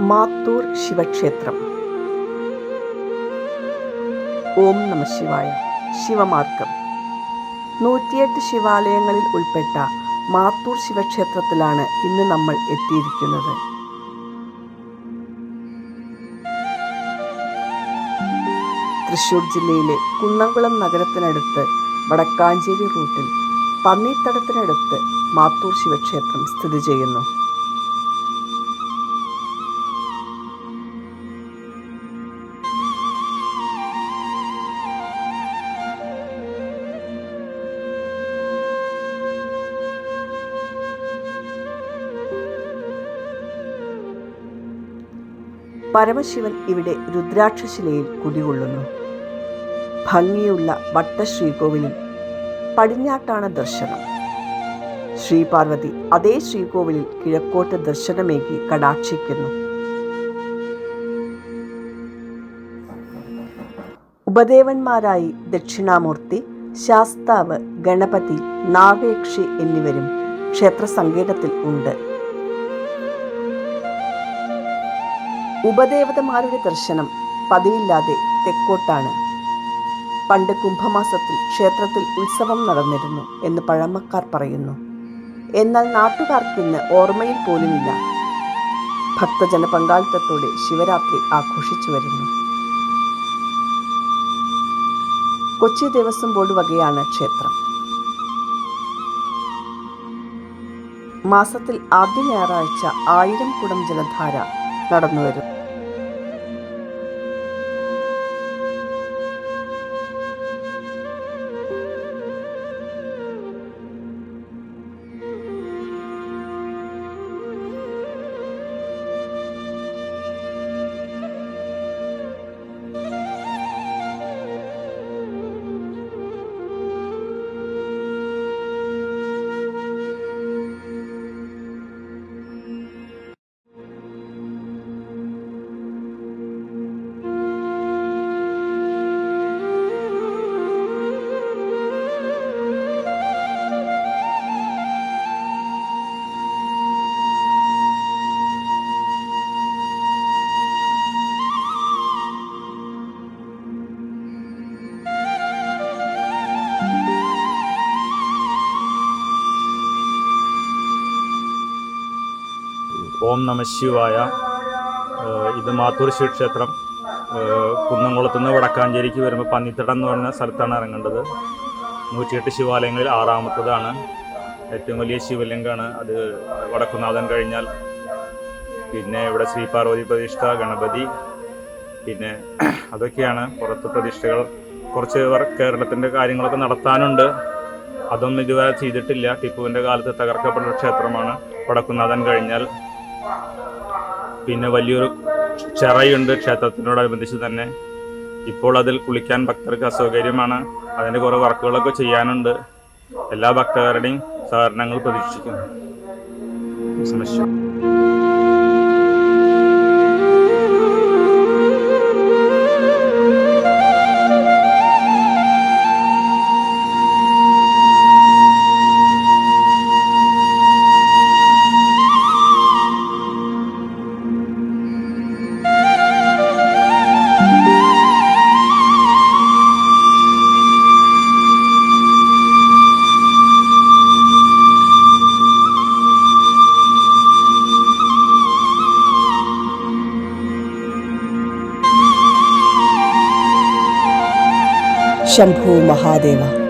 മാത്തൂർ ശിവക്ഷേത്രം. ഓം നമ ശിവായ. ശിവമാർഗം. നൂറ്റിയെട്ട് ശിവാലയങ്ങളിൽ ഉൾപ്പെട്ട മാത്തൂർ ശിവക്ഷേത്രത്തിലാണ് ഇന്ന് നമ്മൾ എത്തിയിരിക്കുന്നത്. തൃശൂർ ജില്ലയിലെ കുന്നംകുളം നഗരത്തിനടുത്ത് വടക്കാഞ്ചേരി റൂട്ടിൽ പന്നിത്തടത്തിനടുത്ത് മാത്തൂർ ശിവക്ഷേത്രം സ്ഥിതി ചെയ്യുന്നു. പരമശിവൻ ഇവിടെ രുദ്രാക്ഷശിലയിൽ കുടികൊള്ളുന്നു. ഭംഗിയുള്ള വട്ടശ്രീകോവിലിൽ പടിഞ്ഞാട്ടാണ് ദർശനം. ശ്രീപാർവതി അതേ ശ്രീകോവിലിൽ കിഴക്കോട്ട് ദർശനമേകി കടാക്ഷിക്കുന്നു. ഉപദേവന്മാരായി ദക്ഷിണാമൂർത്തി ശാസ്താവ് ഗണപതി നാഗയക്ഷി എന്നിവരും ക്ഷേത്ര സങ്കേതത്തിൽ ഉണ്ട്. ഉപദേവതമാരുടെ ദർശനം പതിയില്ലാതെ തെക്കോട്ടാണ്. പണ്ട് കുംഭമാസത്തിൽ ക്ഷേത്രത്തിൽ ഉത്സവം നടന്നിരുന്നു എന്ന് പഴമക്കാർ പറയുന്നു. എന്നാൽ നാട്ടുകാർക്കിന്ന് ഓർമ്മയിൽ പോലുമില്ല. ഭക്തജന പങ്കാളിത്തത്തോടെ ശിവരാത്രി ആഘോഷിച്ചു വരുന്നു. കൊച്ചി ദേവസ്വം ബോർഡ് വകയാണ് ക്ഷേത്രം. മാസത്തിൽ ആദ്യ ഞായറാഴ്ച ആയിരം കുടം ജലധാര നടന്നുവരും ഓം നമ ശിവായ. ഇത് മാത്തൂർ ക്ഷേത്രം കുന്നംകുളത്തുനിന്ന് കുന്നംകുളത്ത് നിന്ന് വടക്കാഞ്ചേരിക്ക് വരുമ്പോൾ പന്നിത്തടം എന്ന് പറഞ്ഞ സ്ഥലത്താണ് ഇറങ്ങേണ്ടത്. നൂറ്റിയെട്ട് ശിവാലയങ്ങളിൽ ആറാമത്തതാണ്. ഏറ്റവും വലിയ ശിവലിംഗമാണ് അത്. വടക്കുനാഥൻ കഴിഞ്ഞാൽ പിന്നെ ഇവിടെ ശ്രീ പാർവതി പ്രതിഷ്ഠ ഗണപതി പിന്നെ അതൊക്കെയാണ് പുറത്ത് പ്രതിഷ്ഠകൾ. കുറച്ച് പേർ കേരളത്തിന്റെ കാര്യങ്ങളൊക്കെ നടത്താനുണ്ട്. അതൊന്നും ഇതുവരെ ചെയ്തിട്ടില്ല. ടിപ്പുവിന്റെ കാലത്ത് തകർക്കപ്പെട്ട ക്ഷേത്രമാണ്. വടക്കുനാഥൻ കഴിഞ്ഞാൽ പിന്നെ വലിയൊരു ചിറയുണ്ട് ക്ഷേത്രത്തിനോടനുബന്ധിച്ച് തന്നെ. ഇപ്പോൾ അതിൽ കുളിക്കാൻ ഭക്തർക്ക് അസൗകര്യമാണ്. അതിന്റെ കുറേ വർക്കുകളൊക്കെ ചെയ്യാനുണ്ട്. എല്ലാ ഭക്തരുടെയും സഹകരണങ്ങൾ പ്രതീക്ഷിക്കുന്നു. शंभु महादेवा।